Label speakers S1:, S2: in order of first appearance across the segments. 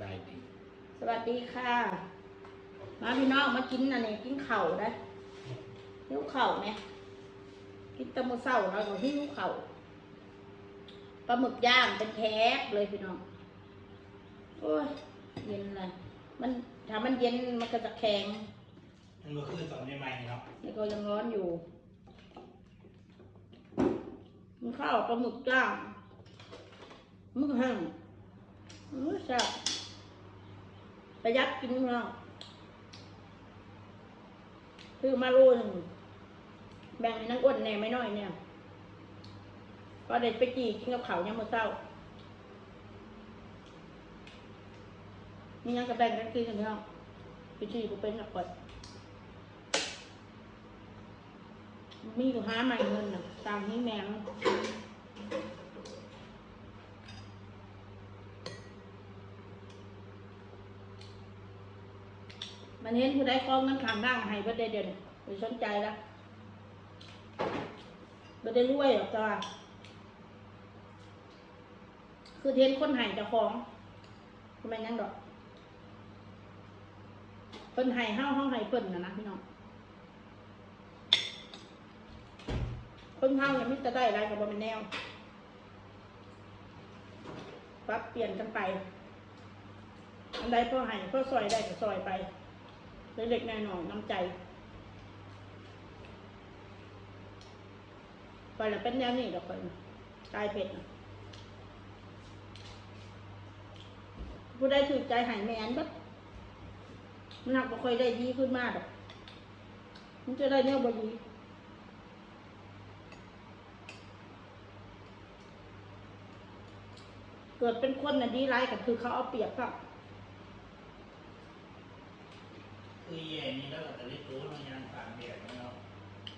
S1: ได้ดี
S2: สวัสดีค่ะ มาพี่น้องมากินอันนี้กินเข่าวได้หิวเข่าวไหมกินแตะมือเศร้าเราก็หิวเข่าวปลาหมึกย่างเป็นแคบเลยพี่น้อง โอ้ยเย็นเลยมันถ้ามันเย็นมันก็จะแข็ง
S1: มันก็คือตอนใหม่ๆเนาะ
S2: นี่ก็ยังร้อนอยู่ มันข้าวปลาหมึกย่างมึกแห้งมึกแซ่บ ประหยัดกินเนาะคือมาโลหนึงแบ่งให้นังอ้วนแน่ไม่น้อยเนี่ยก็เด็ดไปจีกินกับเขาเนี่ยามมื่อเช้านี่ยังกระแบ่งกันกินกันเนาะไปจีกูเป็นหนักกว่ามีอยู่หาใหม่เงินน่ะตามนี้แมง มันเห็นผู้ใดคล้องเงินขางด่างให้บ่ได้เด่นไปสนใจละบ่ได้รวยหรอกจ้าคือเห็นคนให้เจ้าของทำไมยังดอกเพิ่นให้เฮาเฮาให้เพิ่นนะนะพี่น้องคนเฮาเนี่ยมิจะได้อะไรกับบเป็นแนวปรับเปลี่ยนกันไป อันใดพ่อให้พ่อซอยได้ก็ซอยไป เล็กๆน้อยๆน้ำใจ ไปแล้วเป็นแนวนี้เดอกคนกลายเป็ดผู้ใดถือใจหายแม่นบัดมันหักบ่ค่อยได้ดีขึ้นมากมันจะได้แนวบ่ดีเกิดเป็นคนน่ะดีไรกับคือเขาเอาเปรียบครับ
S1: คือแย่นี่แล้วก็ตะลิตัวมันยังต่างเดียดเนาะ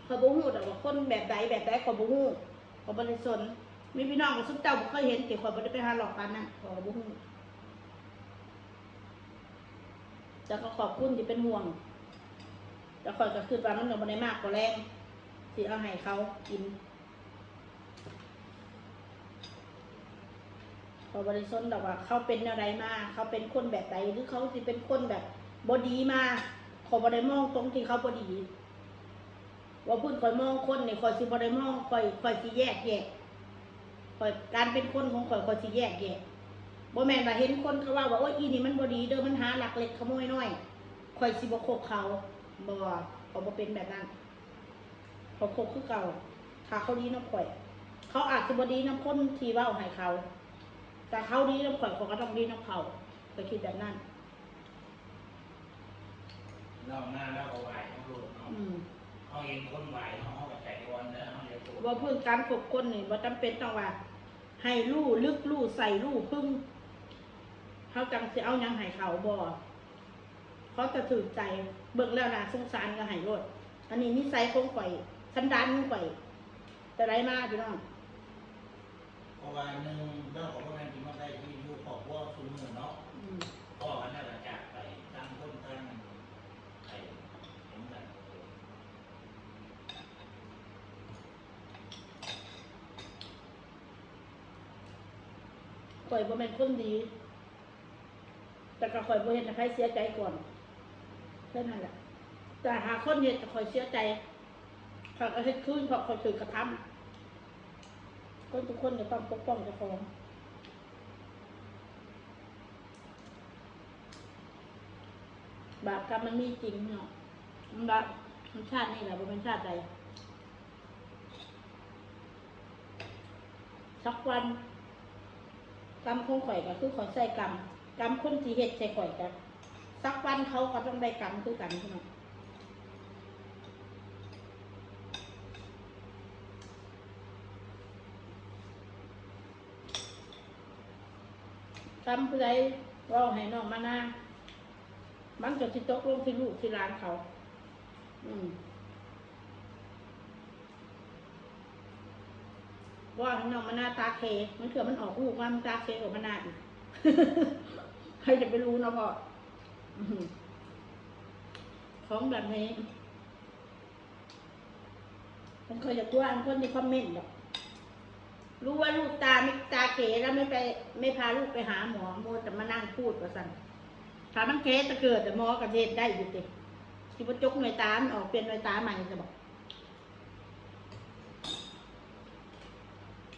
S2: เขาบูฮูแต่ว่าคนแบบใดแบบใดเขาบูฮูเขาบริสนมีพี่น้องกับซุปเจ้าบ่เคยเห็นเกี่ยวกับบ่ได้ไปหาหลอกกันนะเขาบูฮูจะก็ขอบคุณที่เป็นห่วง แต่คอยก็คือว่ามันยังบ่ได้มากกว่าแรงที่เอาให้เขากินเขาบริสนแต่ว่าเขาเป็นอะไรมาเขาเป็นคนแบบใดหรือเขาสิเป็นคนแบบบดีมา ขาบ่ได้มองตรงที่เขาบดี ว่าพูดคอยมองคนเนี่ยคอยสิบ่ได้มองคอยคอยสิแยกแยะคอยการเป็นคนของคอยคอยสิแยกแยะบ่แม่นว่าเห็นคนเขาว่าว่าโอ้ยอีนี่มันบ่ดีเด้อมันหาหลักเล็กขโมยน้อยคอยสิบ่คบเขาบ่เขาบ่เป็นแบบนั้นเขาคบคือเก่าถ้าเขาดีน้ำข่อย เขาอาจสิบ่ดีน้ำคนที่เว้าให้เขา แต่เขาดีน้ำข่อยเขาก็ต้องดีน้ำเขาคอยคิดแบบนั้น
S1: เราหน้าแล้วก็ไหวเขาดูเนาะ
S2: อืม
S1: เขาเองคนไหวเขาเขาก็ใจอ่อนแล้วเขาเดี๋ยวตัว
S2: ว่าเพื่อการฝึกคนนี่ว่าจำเป็นต้องว่า ให้ลู่ลึกลู่ใส่ลู่พึ่งเขาจังจะเอาหยังให้เขาบ่เขาจะถือใจเบิ่งแล้วนะสงสารก็ให้รดอันนี้นิสัยของข่อยสันดานของข่อยแต่ไรมาพี่น้อง
S1: เพราะว่าหนึ่งเรื่องของพวกนั้นที่มาได้ที่อยู่ครอบครัวคุณมือเนาะ
S2: อืม
S1: พ่อมันน่าจะจากไปตั้งคนตั้งไปเห็นกัน
S2: ข่อยบ่เป็นคนดี แต่ก็ข่อยบ่เห็นใครเสียใจก่อนแค่นั้นแหละแต่หาคนเห็นก็ข่อยเสียใจข่อยก็เฮ็ดคืนเพราะข่อยถือกระทำคนทุกคนจะต้องปกป้องเจ้าของบาปกรรมมันมีจริงเนาะมันบาปมันชาตินี่แหละบ่เป็นชาติใดสักวัน กรรมของข่อยก็คือข่อยใส่กรรมกรรมคนที่เฮ็ดใส่ข่อยกันสักวันเขาก็ต้องได้กรรมคือกันพี่น้องกรรมผู้ใดเว่าให้น้องมานามันจะสิตกลงที่ลูกที่หลานเขา อืม ว่าให้น้องมันหน้าตาเค มันเถื่อมันออกลูกว่ามันตาเคกว่ามันหน้าอีกใครจะไปรู้เนาะพ่อของแบบนี้มันเคยจะกลัวอันคนที่คอมเมนต์หรอกรู้ว่าลูกตาไม่ตาเขแล้วไม่ไป ไม่พาลูกไปหาหมอโมแต่มานั่งพูดว่าสั่นถ้ามันเขจะเกิดแต่หมอกระเทศได้อยู่ติที่ว่าจกหน่วยตามันออกเป็นหน่วยตาใหม่จะบอก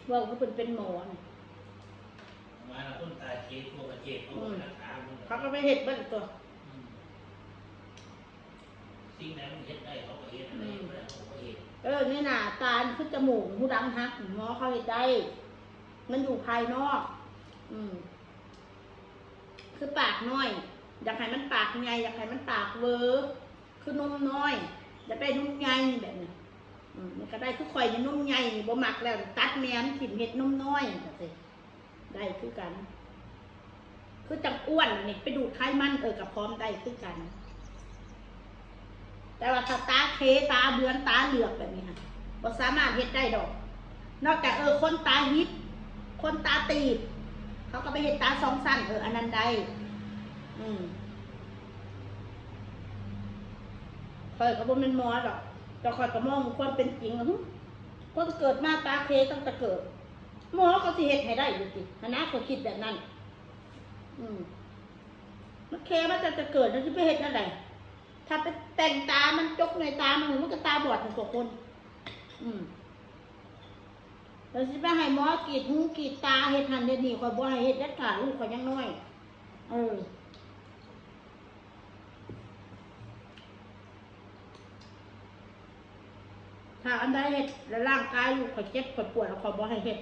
S2: ว่าเขาเป็นเป็นหมอเนี่ย
S1: มาแล้วต้นตาเจ็บตัวกระเจ็บเขาก็รักษามึง
S2: เขาก็ไปเห็ดเบิ้ลตัว
S1: อืมสิ่งไหนมันเฮ็ดได้เขาก็เฮ็ดอะไรไม่ได้เขาก็เฮ็ด
S2: เออนี่น่ะตาขึ้นจมูกหูดังฮักหมอเขาเห็ดได้ มันอยู่ภายนอก อืม คือปากน้อย อยากให้มันปากไงอยากให้มันปากเวอร์คือนมน้อย อยากได้นมใหญ่แบบนี้อื มันก็ได้คือข่อยนี่นมใหญ่นี่บ่มักแล้ว ตัดแมนถิ่นเห็ดนมน้อยจังซี่ได้คือกัน คือจังอ้วนนี่ไปดูดไขมันเออกับพร้อมได้คือกัน แต่ว่าถ้าตาเคตาเบือนตาเหลือกแบบนี้ค่ะบ่สามารถเฮ็ดได้ดอก นอกจากเออคนตาฮิต คนตาตีบเขาก็ไปเห็นตาสองสั้นเอออันนั้นได้อืมเคอยก็บ่แม่นหมอดอก แต่คอยก็มองความเป็นจริงว่าหึคนเกิดมาตาเคตั้งแต่เกิด หมอเขาสิเฮ็ดให้ได้อยู่สิคณะเขาคิดแบบนั้น อืมมันเคมันจะจะเกิดแล้วที่ไปเฮ็ดอะไรถ้าไปแต่งตามันจกในตามันมันก็ตาบอดเหมือนกับคน อืมเราสิไปให้หมอกรีดหูกรีดตาเฮ็ดหันเฮ็ดนี่ข่อยบ่ให้เฮ็ดเด็ดขาดลูกข่อยยังน้อย เออ ถ้าอันใดเฮ็ดแล้วร่างกายลูกข่อยเจ็บข่อยปวดแล้วข่อยบ่ให้เฮ็ด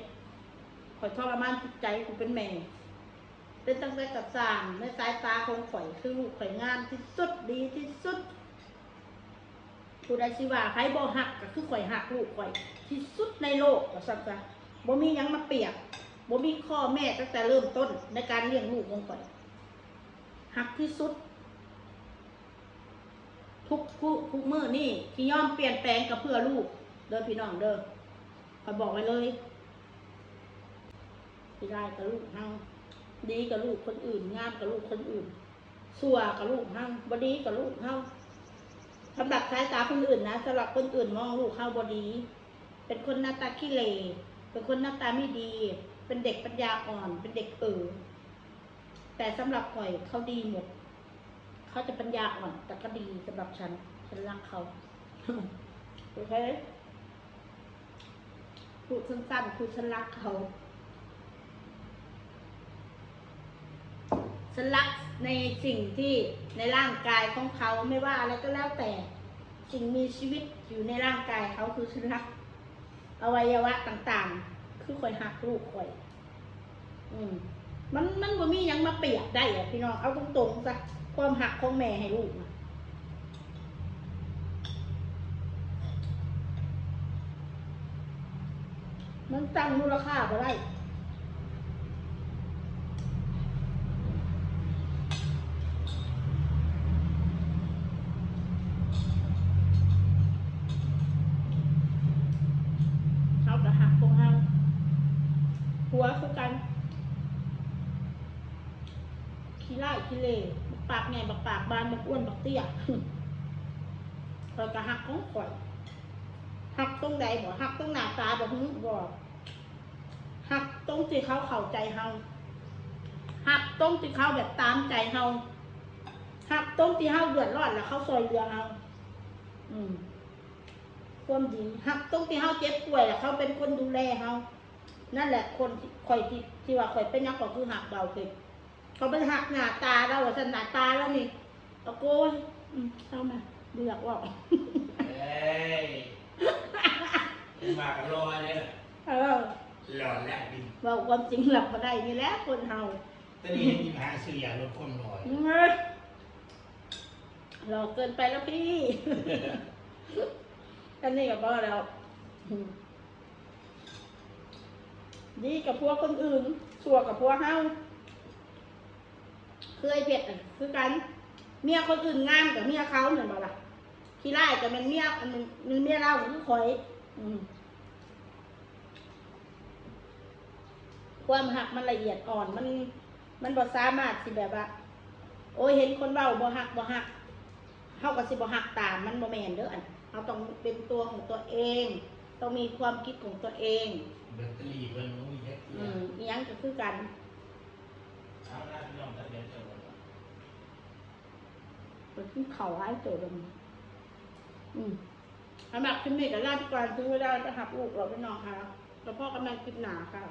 S2: ข่อยทรมานจิตใจกูเป็นแม่ เป็นตั้งแต่กับสร้างในสายตาของข่อยคือลูกข่อยงามที่สุดดีที่สุดผู้ใดสิว่าใครบ่หักก็คือข่อยหักลูกข่อย ที่สุดในโลกว่าซั่นซะบ่มีหยังมาเปรียบบ่มีข้อแม่ตั้งแต่เริ่มต้นในการเลี้ยงลูกของข่อยหักที่สุด ทุกทุกทุกมือนี่ที่ยอมเปลี่ยนแปลงก็เพื่อลูก เด้อพี่น้องเด้อขอยบอกไว้เลยสิได้กับลูกเฮาดีกับลูกคนอื่น งามกับลูกคนอื่นสัวกับลูกเฮาบดีกับลูกเฮาสำหรับสายตาคนอื่นนะสำหรับคนอื่นมองลูกเข้าบดี เป็นคนหน้าตาขี้เหร่เป็นคนหน้าตาไม่ดี เป็นเด็กปัญญาอ่อน เป็นเด็กเอ๋อแต่สำหรับข่อยเขาดีหมด เขาจะปัญญาอ่อนแต่ก็ดีสำหรับฉัน ฉันรักเขาโอเคพูดสั้นๆคือฉันรักเขาฉันรักในสิ่งที่ในร่างกายของเขาไม่ว่าอะไรก็แล้วแต่ สิ่งมีชีวิตอยู่ในร่างกายเขาคือฉันรัก อวัยวะต่างๆ คือคอยหักลูกคอย อืม มันมันบ่มียังมาเปรียบได้อะพี่น้องเอาตรงๆซะความหักของแม่ให้ลูกมันตั้งมูลค่าบ่ได้ เขากับหักพวกเขาหัวคือกัน ขี้ไล่ขี้เล่บักปากไงบักปากบานบักอ้วนบักเตี้ยคอยกับหักของข่อยหักตรงใดบ่หักตรงหน้าตาบ่ฮึบ่หักตรงที่เขาเข้าใจเฮาหักตรงที่เขาแบบตามใจเฮาหักตรงที่เฮาเดือดร้อนแล้วเขาซอยเรือเฮาอืมความดีหักตรงที่เฮาเจ็บป่วยแหละเขาเป็นคนดูแลเฮานั่นแหละคนที่คอยที่ที่ว่าคอยเป็นนักก็คือหักเบาเกิด เขาเป็นหักหน้าตาเราอะสันหน้าตาแล้วนี่ตะโกนอืมเข้ามาเบือกว่า
S1: เอ้ยมากับรอยเลยล่ะ
S2: เออ
S1: หลอนแล้วดิ
S2: เว่าความจริงหลับมาได้นี่แหละคนเฮา
S1: ตอนนี้มีปัญหาซื้อยาลดความร้อน
S2: อืมหลอกเกินไปแล้วพี่อันนี้ก็บอกแล้วอืมดีกับพวกคนอื่นสัวกับพวกเฮา เคยเผ็ดอะคือกัน เมียคนอื่นงามกับเมียเขาเหมือนบ่ล่ะขี้ไล่กับมันเมียอันมันมันเมียเราคือคอย อืมความหักมันละเอียดอ่อนมัน มันบ่สามารถสิแบบว่าโอ้ยเห็นคนเว้าบ่หักบ่หักเฮาก็สิบ่หักตามมันบ่แม่นเด้ออันเฮาต้องเป็นตัวของตัวเองตต้องมีความคิดของตัวเอง
S1: แบตเตอรี่เพิ่นบ่มีแค่เที
S2: อื
S1: ย
S2: มอิหยังก็คือกัน
S1: เอาละพี่น้องตัดเดี๋ยวเจอกัน
S2: เปิดขึ้นเขาให้โจดมอืมสำหรับคลิปนี้ก็ลาไปก่อนถึงเวลาจะหักลูกเราไปนอนค่ะแล้วพ่อกำลังคิดหนาค่ะ